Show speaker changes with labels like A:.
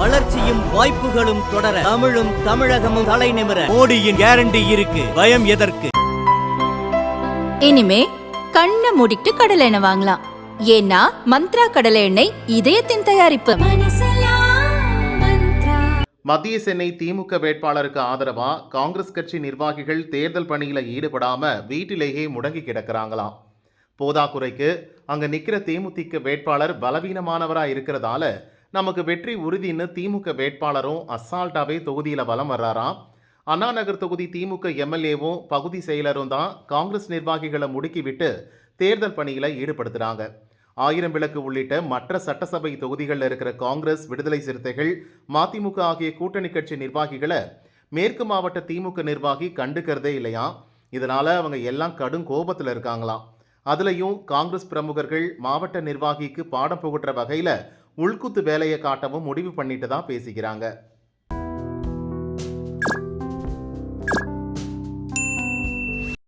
A: வளர்ச்சியும் வாய்ப்புகளும் தொடர தமிழும் தமிழகமும் தலை நிமிர மோடியின் கேரண்டி இருக்கு. பயம் எதற்கு?
B: இனிமே கண்ணை மூடிட்டு கடலை எண்ணெய் வாங்கலாம். ஏன்னா மந்த்ரா கடலை எண்ணெய் இதயத்தின் தயாரிப்பு.
C: மத்திய சென்னை திமுக வேட்பாளருக்கு ஆதரவா காங்கிரஸ் கட்சி நிர்வாகிகள் தேர்தல் பணியில ஈடுபடாம வீட்டிலேயே முடங்கி கிடக்குறாங்களாம். போதாக்குறைக்கு அங்க நிக்கிற தேமுதிக வேட்பாளர் பலவீனமானவரா இருக்கிறதால நமக்கு வெற்றி உறுதின்னு திமுக வேட்பாளரும் அசால்ட்டாவே தொகுதியில் வலம் வர்றாராம். அண்ணா நகர் தொகுதி திமுக எம்எல்ஏவும் பகுதி செயலரும் தான் காங்கிரஸ் நிர்வாகிகளை முடுக்கிவிட்டு தேர்தல் பணியில் ஈடுபடுத்துகிறாங்க ஆயிரம் விளக்கு உள்ளிட்ட மற்ற சட்டசபை தொகுதிகளில் இருக்கிற காங்கிரஸ் விடுதலை சிறுத்தைகள் மதிமுக ஆகிய கூட்டணி கட்சி நிர்வாகிகளை மேற்கு மாவட்ட திமுக நிர்வாகி கண்டுக்கிறதே இல்லையா? இதனால் அவங்க எல்லாம் கடும் கோபத்தில் இருக்காங்களாம். அதுலேயும் காங்கிரஸ் பிரமுகர்கள் மாவட்ட நிர்வாகிக்கு பாடம் புகட்டுற வகையில் உள்குத்து வேலையை காட்டவும் முடிவு பண்ணிட்டு தான் பேசிக்கிறாங்க.